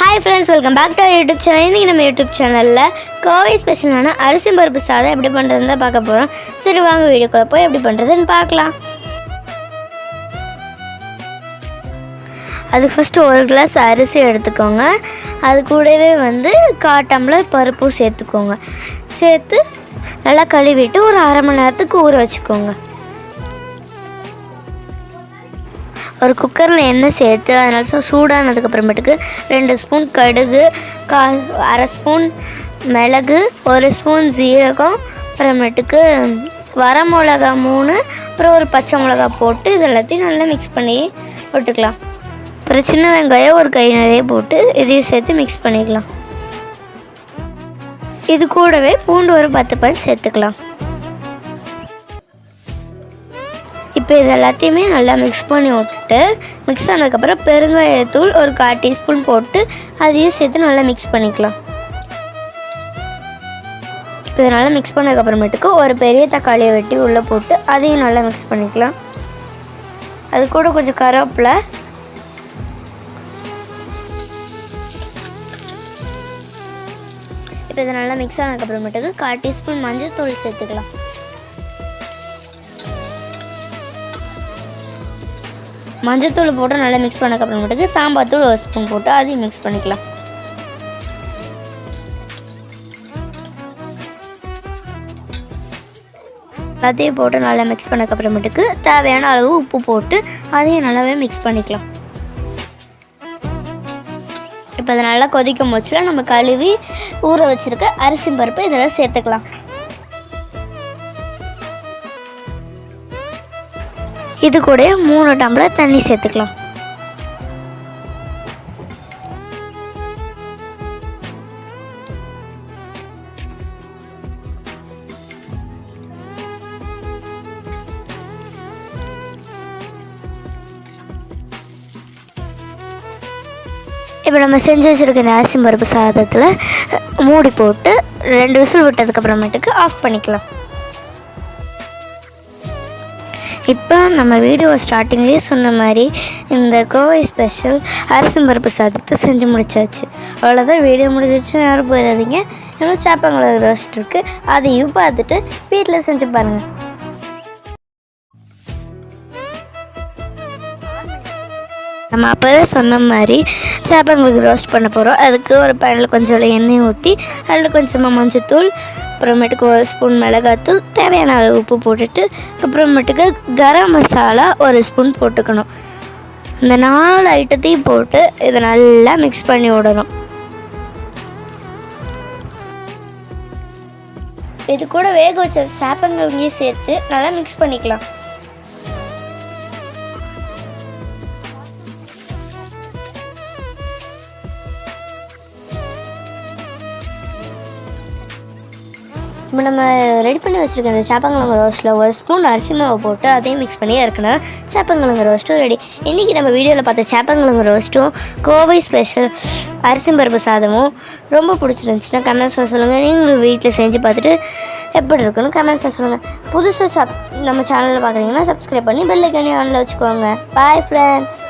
Hi friends welcome back to YouTube channel இன்றைக்கி நம்ம YouTube சேனலில் கோவை ஸ்பெஷலான அரிசி பருப்பு சாதம் எப்படி பண்ணுறதுன்னு தான் பார்க்க போகிறோம் சரி வாங்க வீடியோக்குள்ளே போய் எப்படி பண்ணுறதுன்னு பார்க்கலாம். அதுக்கு ஃபஸ்ட்டு ஒரு கிளாஸ் அரிசி எடுத்துக்கோங்க. அது கூடவே வந்து காட்டம்ல பருப்பும் சேர்த்துக்கோங்க. சேர்த்து நல்லா கழுவிட்டு ஒரு அரை மணி நேரத்துக்கு ஊற வச்சுக்கோங்க. ஒரு குக்கரில் எண்ணெய் சேர்த்து அதனால சூடானதுக்கப்புறமேட்டுக்கு ரெண்டு ஸ்பூன் கடுகு கா அரை ஸ்பூன் மிளகு ஒரு ஸ்பூன் ஜீரகம் அப்புறமேட்டுக்கு வரமிளகா மூணு அப்புறம் ஒரு பச்சை மிளகா போட்டு இது எல்லாத்தையும் நல்லா மிக்ஸ் பண்ணி போட்டுக்கலாம். அப்புறம் சின்ன வெங்காயம் ஒரு கை நிறைய போட்டு இதையும் சேர்த்து மிக்ஸ் பண்ணிக்கலாம். இது கூடவே பூண்டு ஒரு பத்து பல் சேர்த்துக்கலாம். இப்போ இது எல்லாத்தையுமே நல்லா மிக்ஸ் பண்ணி விட்டுட்டு மிக்ஸ் ஆனதுக்கப்புறம் பெருங்காயத்தூள் ஒரு கால் டீஸ்பூன் போட்டு அதையும் சேர்த்து நல்லா மிக்ஸ் பண்ணிக்கலாம். இப்போ இதை நல்லா மிக்ஸ் பண்ணதுக்கப்புறமேட்டுக்கு ஒரு பெரிய தக்காளியை வெட்டி உள்ளே போட்டு அதையும் நல்லா மிக்ஸ் பண்ணிக்கலாம். அது கூட கொஞ்சம் கருவேப்பிலை. இப்போ இதை நல்லா மிக்ஸ் ஆனதுக்கப்புறமேட்டுக்கு கால் டீஸ்பூன் மஞ்சள் தூள் சேர்த்துக்கலாம். மஞ்சத்தூள் போட்டு நல்லா மிக்ஸ் பண்ணக்கப்புறமேட்டுக்கு சாம்பார் தூள் ஒரு ஸ்பூன் போட்டு அதையும் மிக்ஸ் பண்ணிக்கலாம். எல்லாத்தையும் போட்டு நல்லா மிக்ஸ் பண்ணக்கப்புறமேட்டுக்கு தேவையான அளவு உப்பு போட்டு அதையும் நல்லாவே மிக்ஸ் பண்ணிக்கலாம். இப்போ அதை நல்லா கொதிக்கும் முடிச்சுல நம்ம கழுவி ஊற வச்சுருக்க அரிசி பருப்பு இதெல்லாம் சேர்த்துக்கலாம். இது கூட மூணு டம்ளர் தண்ணி சேர்த்துக்கலாம். இப்போ நம்ம செஞ்சு வச்சுருக்க இந்த அரிசி பருப்பு சாதத்தில் மூடி போட்டு ரெண்டு விசில் விட்டதுக்கப்புறமேட்டுக்கு ஆஃப் பண்ணிக்கலாம். இப்போ நம்ம வீடியோ ஸ்டார்டிங்லேயே சொன்ன மாதிரி இந்த கோவை ஸ்பெஷல் அரிசி பருப்பு சாதத்தை செஞ்சு முடிச்சாச்சு. அவ்வளோதான் வீடியோ முடிஞ்சிருச்சு யாரும் போயிடாதீங்க. இன்னும் சாப்பாங்கள ரோஸ்ட் இருக்குது அதையும் பார்த்துட்டு வீட்டில் செஞ்சு பாருங்கள் நம்ம அப்போவே சொன்ன மாதிரி சாப்பாங்களுக்கு ரோஸ்ட் பண்ண போகிறோம் அதுக்கு ஒரு பேனில் கொஞ்சம் எண்ணெய் ஊற்றி அதில் கொஞ்சமாக மஞ்சத்தூள் அப்புறமேட்டுக்கு ஒரு ஸ்பூன் மிளகாத்தூள் தேவையான அளவு உப்பு போட்டுட்டு அப்புறமேட்டுக்கு கரம் மசாலா ஒரு ஸ்பூன் போட்டுக்கணும். இந்த நாலு ஐட்டத்தையும் போட்டு இதை நல்லா மிக்ஸ் பண்ணி விடணும். இது கூட வேக வச்ச சாப்பங்களையும் சேர்த்து நல்லா மிக்ஸ் பண்ணிக்கலாம். இப்போ நம்ம ரெடி பண்ணி வச்சுருக்க இந்த சாப்பங்கிழங்கு ரோஸ்ட்டில் ஒரு ஸ்பூன் அரிசி மாவு போட்டு அதையும் மிக்ஸ் பண்ணி இறக்கணும் சாப்பங்கிழங்கு ரோஸ்ட்டும் ரெடி இன்றைக்கி நம்ம வீடியோவில் பார்த்த சாப்பங்கிழங்கு ரோஸ்ட்டும் கோவை ஸ்பெஷல் அரிசி பருப்பு சாதமும் ரொம்ப பிடிச்சிருந்துச்சுன்னா கமெண்ட்ஸில் சொல்லுங்கள் நீங்களும் வீட்டில் செஞ்சு பார்த்துட்டு எப்படி இருக்குன்னு கமெண்ட்ஸில் சொல்லுங்கள் புதுசாக சப் நம்ம சேனலில் பார்க்குறீங்கன்னா சப்ஸ்கிரைப் பண்ணி பெல் ஐக்கானே ஆனில் வச்சுக்கோங்க. Bye friends